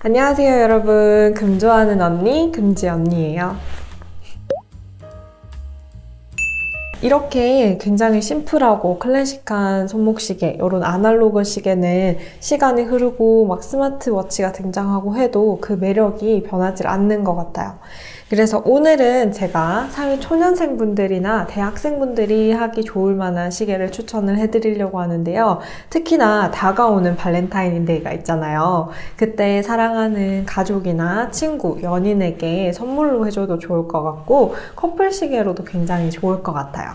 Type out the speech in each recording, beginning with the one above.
안녕하세요, 여러분. 금 좋아하는 언니, 금지 언니예요. 이렇게 굉장히 심플하고 클래식한 손목시계, 이런 아날로그 시계는 시간이 흐르고 막 스마트워치가 등장하고 해도 그 매력이 변하지 않는 것 같아요. 그래서 오늘은 제가 사회 초년생 분들이나 대학생 분들이 하기 좋을 만한 시계를 추천을 해드리려고 하는데요. 특히나 다가오는 발렌타인데이가 있잖아요. 그때 사랑하는 가족이나 친구, 연인에게 선물로 해줘도 좋을 것 같고 커플 시계로도 굉장히 좋을 것 같아요.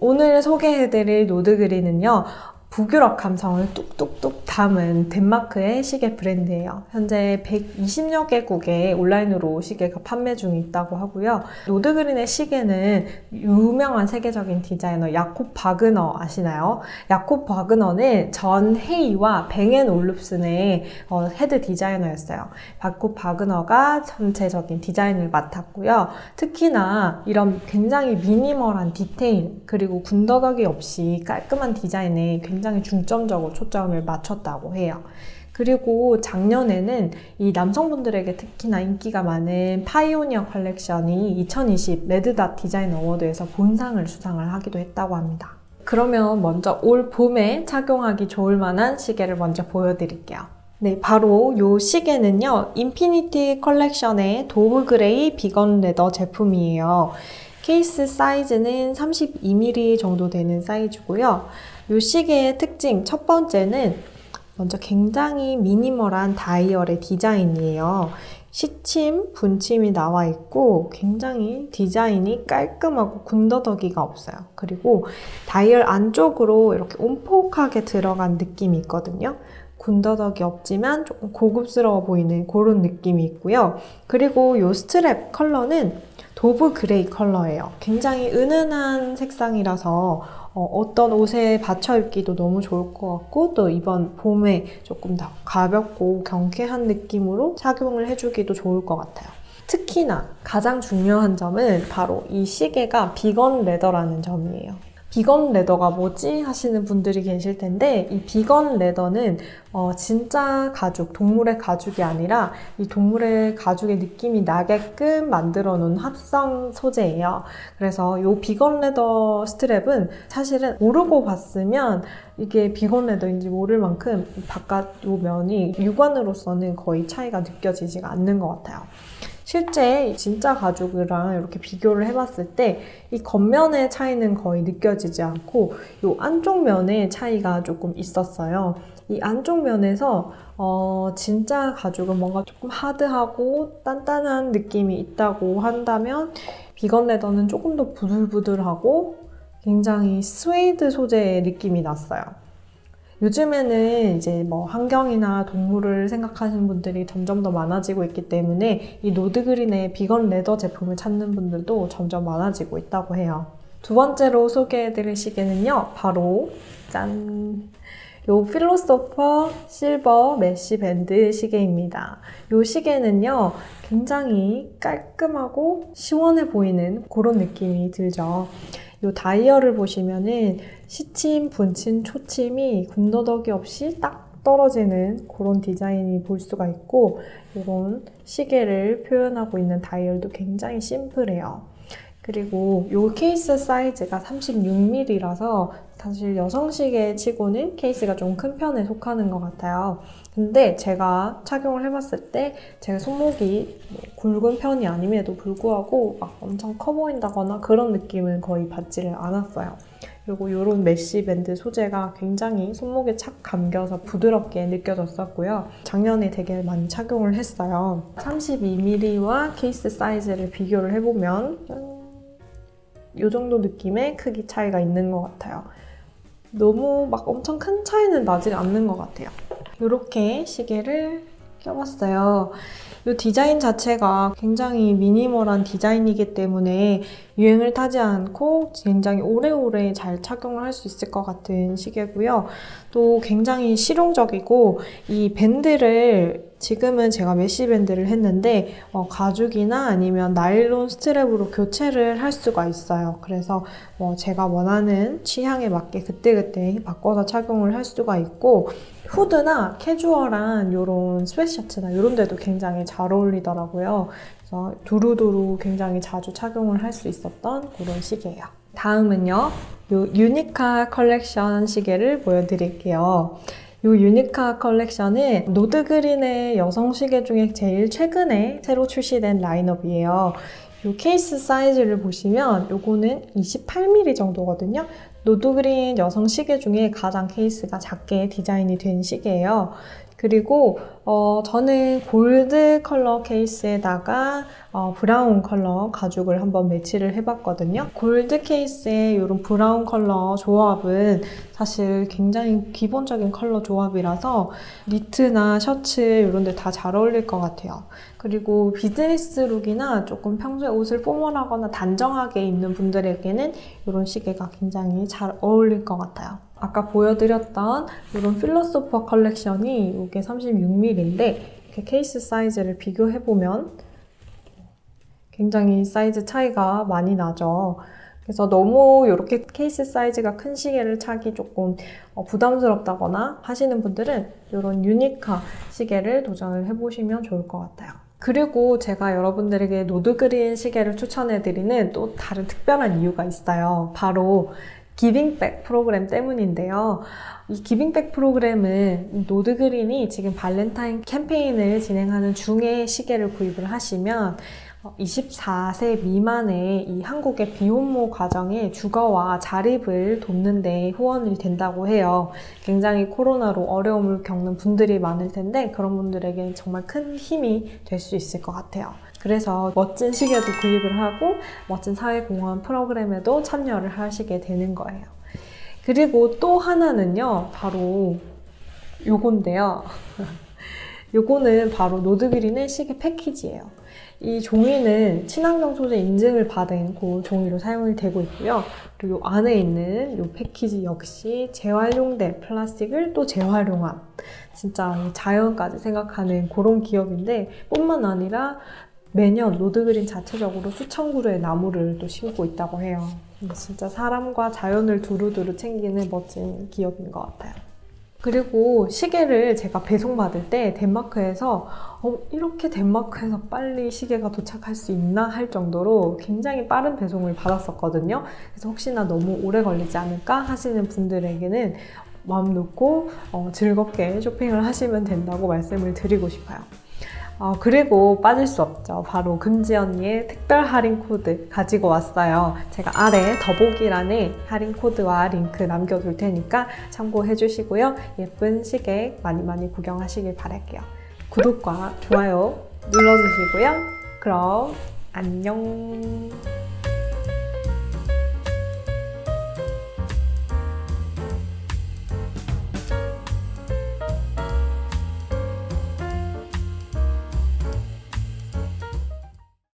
오늘 소개해드릴 노드 그린은요. 북유럽 감성을 뚝뚝뚝 담은 덴마크의 시계 브랜드예요. 현재 120여 개국에 온라인으로 시계가 판매 중에 있다고 하고요. 노드그린의 시계는 유명한 세계적인 디자이너 야콥 바그너 아시나요? 야콥 바그너는 전 헤이와 뱅앤 올룹슨의 어, 헤드 디자이너였어요. 야콥 바그너가 전체적인 디자인을 맡았고요. 특히나 이런 굉장히 미니멀한 디테일 그리고 군더더기 없이 깔끔한 디자인에 굉장히 중점적으로 초점을 맞췄다고 해요. 그리고 작년에는 이 남성분들에게 특히나 인기가 많은 파이오니어 컬렉션이 2020 레드닷 디자인 어워드에서 본상을 수상을 하기도 했다고 합니다. 그러면 먼저 올 봄에 착용하기 좋을 만한 시계를 먼저 보여드릴게요. 네, 바로 이 시계는요, 인피니티 컬렉션의 도브 그레이 비건 레더 제품이에요. 케이스 사이즈는 32mm 정도 되는 사이즈고요. 이 시계의 특징 첫 번째는 먼저 굉장히 미니멀한 다이얼의 디자인이에요. 시침, 분침이 나와 있고 굉장히 디자인이 깔끔하고 군더더기가 없어요. 그리고 다이얼 안쪽으로 이렇게 온폭하게 들어간 느낌이 있거든요. 군더더기 없지만 조금 고급스러워 보이는 그런 느낌이 있고요. 그리고 이 스트랩 컬러는 도브 그레이 컬러예요. 굉장히 은은한 색상이라서 어, 떤 옷에 받쳐 입기도 너무 좋을 것 같고 또 이번 봄에 조금 더 가볍고 경쾌한 느낌으로 착용을 해주기도 좋을 것 같아요. 특히나 가장 중요한 점은 바로 이 시계가 비건 레더라는 점이에요. 비건 레더가 뭐지? 하시는 분들이 계실 텐데 이 비건 레더는 어, 진짜 가죽, 동물의 가죽이 아니라 이 동물의 가죽의 느낌이 나게끔 만들어 놓은 합성 소재예요. 그래서 이 비건 레더 스트랩은 사실은 모르고 봤으면 이게 비건 레더인지 모를 만큼 바깥 요 면이 육안으로서는 거의 차이가 느껴지지가 않는 것 같아요. 실제 진짜 가죽이랑 이렇게 비교를 해봤을 때 이 겉면의 차이는 거의 느껴지지 않고 이 안쪽 면의 차이가 조금 있었어요. 이 안쪽 면에서 어, 진짜 가죽은 뭔가 조금 하드하고 단단한 느낌이 있다고 한다면 비건 레더는 조금 더 부들부들하고 굉장히 스웨이드 소재의 느낌이 났어요. 요즘에는 이제 뭐 환경이나 동물을 생각하시는 분들이 점점 더 많아지고 있기 때문에 이 노드그린의 비건 레더 제품을 찾는 분들도 점점 많아지고 있다고 해요. 두 번째로 소개해드릴 시계는요, 바로 짠! 요 필로소퍼 실버 메쉬 밴드 시계입니다. 요 시계는요, 굉장히 깔끔하고 시원해 보이는 그런 느낌이 들죠. 요 다이얼을 보시면은 시침, 분침, 초침이 군더더기 없이 딱 떨어지는 그런 디자인이 볼 수가 있고 이런 시계를 표현하고 있는 다이얼도 굉장히 심플해요. 그리고 이 케이스 사이즈가 36mm라서 사실 여성시계 치고는 케이스가 좀 큰 편에 속하는 것 같아요. 근데 제가 착용을 해봤을 때 제가 손목이 뭐 굵은 편이 아님에도 불구하고 막 엄청 커 보인다거나 그런 느낌은 거의 받지를 않았어요. 그리고 이런 메쉬 밴드 소재가 굉장히 손목에 착 감겨서 부드럽게 느껴졌었고요. 작년에 되게 많이 착용을 했어요. 32mm와 케이스 사이즈를 비교를 해보면 이 정도 느낌의 크기 차이가 있는 것 같아요. 너무 막 엄청 큰 차이는 나지 않는 것 같아요. 이렇게 시계를 껴봤어요. 이 디자인 자체가 굉장히 미니멀한 디자인이기 때문에 유행을 타지 않고 굉장히 오래오래 잘 착용을 할 수 있을 것 같은 시계고요. 또 굉장히 실용적이고 이 밴드를 지금은 제가 메쉬 밴드를 했는데 어, 가죽이나 아니면 나일론 스트랩으로 교체를 할 수가 있어요. 그래서 뭐 제가 원하는 취향에 맞게 그때그때 바꿔서 착용을 할 수가 있고 후드나 캐주얼한 이런 스웨셔츠나 이런 데도 굉장히 잘 어울리더라고요. 그래서 두루두루 굉장히 자주 착용을 할 수 있었던 그런 시계예요. 다음은요. 요 유니카 컬렉션 시계를 보여드릴게요. 요 유니카 컬렉션은 노드그린의 여성 시계 중에 제일 최근에 새로 출시된 라인업이에요. 요 케이스 사이즈를 보시면 요거는 28mm 정도거든요. 노드그린 여성 시계 중에 가장 케이스가 작게 디자인이 된 시계예요. 그리고 어, 저는 골드 컬러 케이스에다가 어, 브라운 컬러 가죽을 한번 매치를 해봤거든요. 골드 케이스의 이런 브라운 컬러 조합은 사실 굉장히 기본적인 컬러 조합이라서 니트나 셔츠 이런 데 다 잘 어울릴 것 같아요. 그리고 비즈니스 룩이나 조금 평소에 옷을 포멀하거나 단정하게 입는 분들에게는 이런 시계가 굉장히 잘 어울릴 것 같아요. 아까 보여드렸던 이런 필로소퍼 컬렉션이 이게 36mm인데 이렇게 케이스 사이즈를 비교해보면 굉장히 사이즈 차이가 많이 나죠. 그래서 너무 이렇게 케이스 사이즈가 큰 시계를 차기 조금 어, 부담스럽다거나 하시는 분들은 이런 유니카 시계를 도전을 해보시면 좋을 것 같아요. 그리고 제가 여러분들에게 노드그린 시계를 추천해드리는 또 다른 특별한 이유가 있어요. 바로 기빙백 프로그램 때문인데요. 이 기빙백 프로그램은 노드그린이 지금 발렌타인 캠페인을 진행하는 중에 시계를 구입을 하시면 24세 미만의 이 한국의 비혼모 가정의 주거와 자립을 돕는 데 후원이 된다고 해요. 굉장히 코로나로 어려움을 겪는 분들이 많을 텐데 그런 분들에게 정말 큰 힘이 될 수 있을 것 같아요. 그래서 멋진 시계도 구입을 하고 멋진 사회공헌 프로그램에도 참여를 하시게 되는 거예요. 그리고 또 하나는요, 바로 요건데요. 요거는 바로 노드그린의 시계 패키지예요. 이 종이는 친환경 소재 인증을 받은 그 종이로 사용이 되고 있고요. 그리고 요 안에 있는 요 패키지 역시 재활용된 플라스틱을 또 재활용한 진짜 자연까지 생각하는 그런 기업인데 뿐만 아니라 매년 노드그린 자체적으로 수천 그루의 나무를 또 심고 있다고 해요. 진짜 사람과 자연을 두루두루 챙기는 멋진 기업인 것 같아요. 그리고 시계를 제가 배송받을 때 덴마크에서 어, 이렇게 덴마크에서 빨리 시계가 도착할 수 있나 할 정도로 굉장히 빠른 배송을 받았었거든요. 그래서 혹시나 너무 오래 걸리지 않을까 하시는 분들에게는 마음 놓고 어, 즐겁게 쇼핑을 하시면 된다고 말씀을 드리고 싶어요. 어, 그리고 빠질 수 없죠. 바로 금지 언니의 특별 할인 코드 가지고 왔어요. 제가 아래 더보기란에 할인 코드와 링크 남겨둘 테니까 참고해 주시고요. 예쁜 시계 많이 많이 구경하시길 바랄게요. 구독과 좋아요 눌러주시고요. 그럼 안녕.